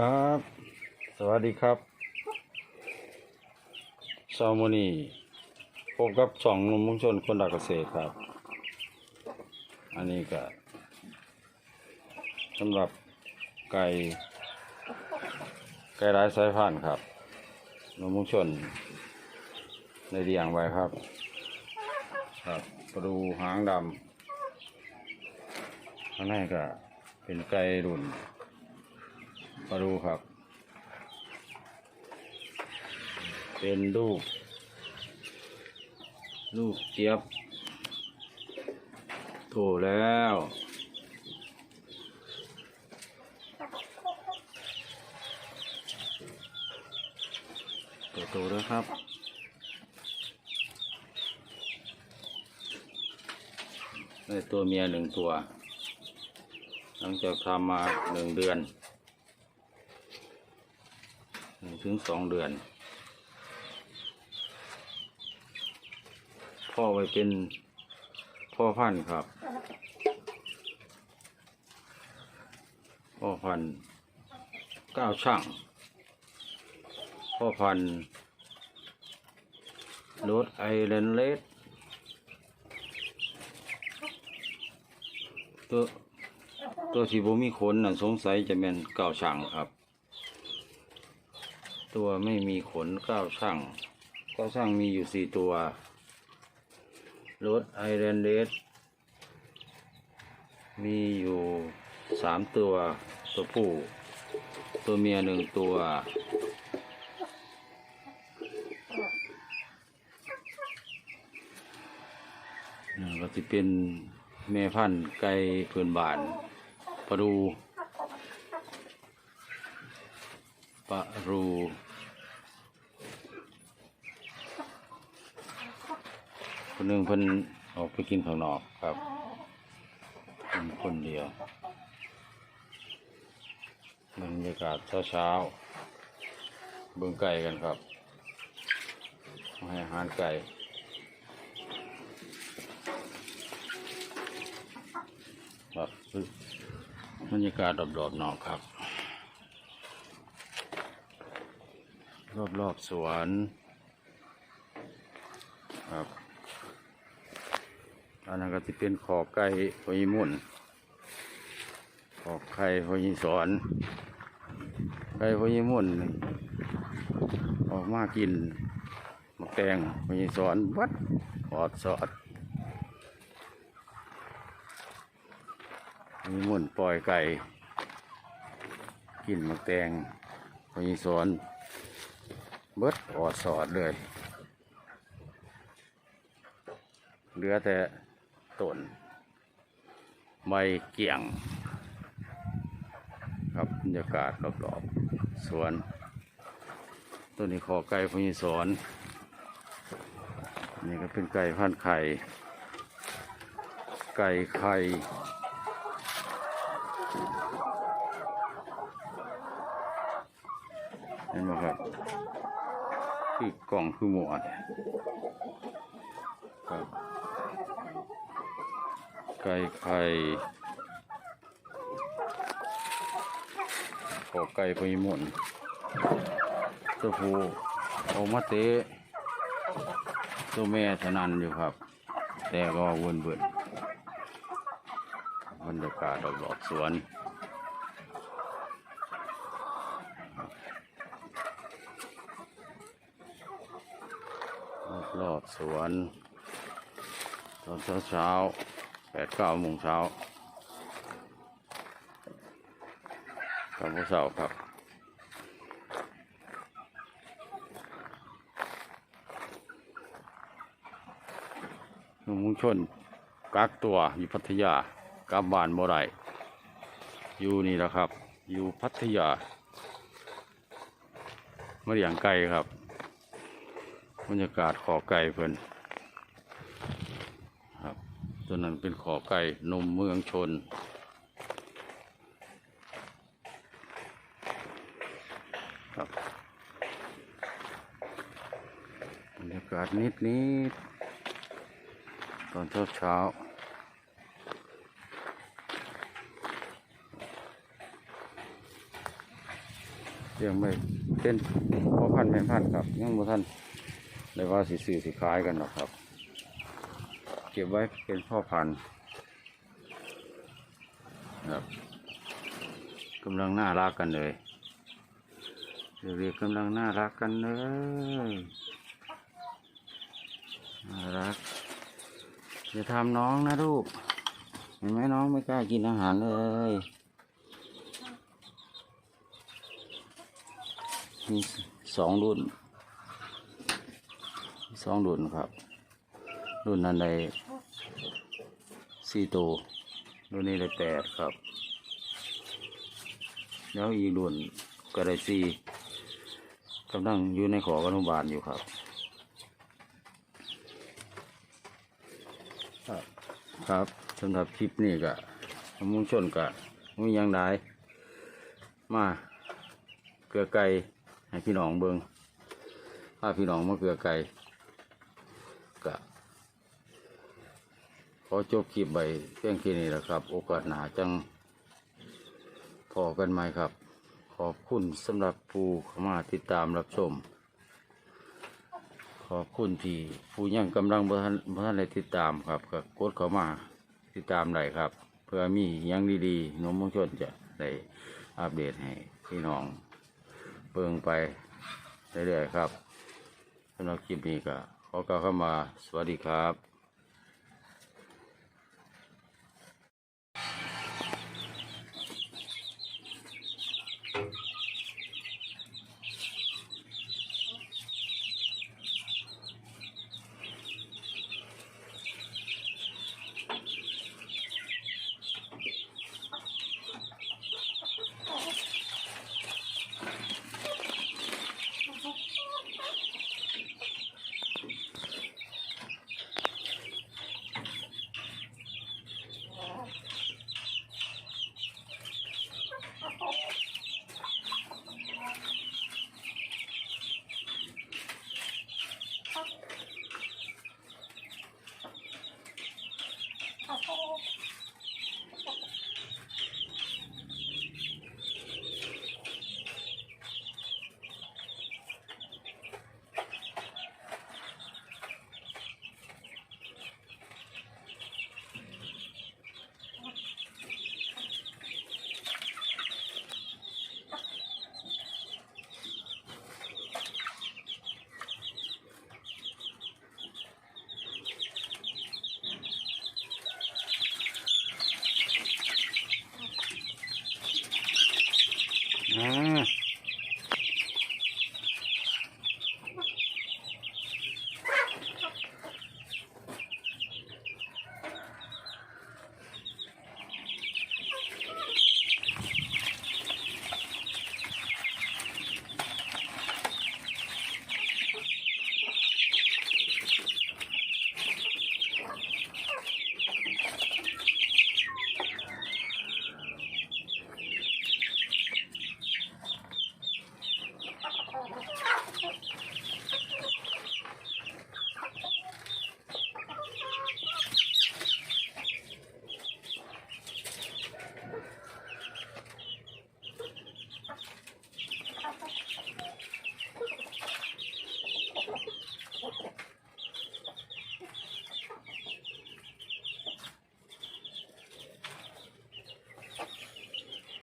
ครับ สวัสดีครับซอมนี่พบกับสองหนุ่มมุงชนคนดักเกษตรครับ อันนี้ก็สำหรับไก่ไก่ร้ายสายพันธุ์ครับหนุ่มมุงชนในเรียงไว้ครับ ครับประดูหางดำข้างในก็เป็นไก่รุ่น มาดูครับ เป็นลูก ลูกเจี๊ยบโถแล้ว โตแล้วครับได้ตัวเมียหนึ่งตัว หลังจากทำมาหนึ่งเดือน หนึ่งถึงสองเดือน พ่อไว้เป็นพ่อพันธุ์ครับ พ่อพันธุ์เก้าช่าง พ่อพันธุ์รดไอแลนเลสตัวตัวที่บ่มีขนน่ะสงสัยจะเป็นเก้าช่างครับ ตัวไม่มีขนเก้าช่างเก้าช่างมีอยู่สี่ตัว รถไอแลนเดสมีอยู่สามตัว ตัวผู้ ตัวเมียหนึ่งตัว ก็จะเป็นแม่พันธุ์ไก่เพื่อนบ้านปลาดู ปลารูคนหนึ่งเพิ่นออกไปกินข้างนอกครับเพิ่นคนเดียวบรรยากาศเช้าๆเบิ่งไก่กันครับให้อาหารไก่ครับบรรยากาศรอบๆนอกครับ รอบๆสวนครับอันนั้นก็จะเป็นขอไก่พยิมุ่นขอไข่พยิสอนไก่พยิมุ่นออกมากินมะแตงพยิสอนวัดออดสอดมีหมุนปล่อยไก่ กินมะแตงมีสอน เบิดออดสอดเลย เหลือแต่ต้นใบเกี่ยง ครับบรรยากาศรอบๆสวนต้นนี้ขอไก่พญิสอนนี่ก็เป็นไก่พันไข่ ไก่ไข่เห็นไหมครับ คือกล่องคือหมวดครับไก่ไข่ขอไก่ไปหมุนตัวผู้ออกมาเตะตัวแม่ถนันอยู่ครับ แต่ก็วนเบิดบรรยากาศรอบๆสวน รอบๆส วนตอนเช้าเช้าแปดเก้าโมงเช้ากับพวกเสาครับหนุ่มมุงชนกักตัวอยู่พัทยากลับบ้านบ่ได้อยู่นี่แหละครับ อยู่พัทยามาเลี้ยงไก่ครับ บรรยากาศขอไก่เพิ่นครับตัวนั้นเป็นขอไก่นมเมืองชน ครับบรรยากาศนิดนิดตอนเช้าเช้าเลี้ยงไม่เป็นพ่อพันธุ์แม่พันธุ์ครับ ยังบ่ท่าน เลยว่าสิซื้อสิขายกันหรอกครับ เก็บไว้เป็นพ่อพันธุ์ครับกำลังน่ารักกันเลยเรียกกำลังน่ารักกันเลยน่ารักอย่าทำน้องนะลูกเห็นไหมน้องไม่กล้ากินอาหารเลยมีสองรุ่น สองรุ่นครับ รุ่นนั้นได้สี่ตัวรุ่นนี้ได้แปดครับ แล้วอีกรุ่นก็ได้สี่กำลังอยู่ในขออนุบาลอยู่ครับ ครับสำหรับคลิปนี้ก็มุ่งชนก็มุ่งยังได้มาเกลือไก่ให้พี่น้องเบิงพาพี่น้องมาเกลือไก่ อจบคลิปไปเพียงแค่นี้แหละครับ โอกาสหนาจังพอกันไหมครับ ขอบคุณสำหรับผู้เข้ามาติดตามรับชม ขอบคุณที่ผู้ยังกำลังบ่ทันบ่ทันได้ติดตามครับก็กดเข้ามาติดตามได้ครับ เพื่อมียังดีๆนมมงชนจะได้อัปเดตให้พี่น้องเบิ่งไปเรื่อยๆครับสำหรับคลิปนี้ก็ขอกล่าวเข้ามาสวัสดีครับ Oh.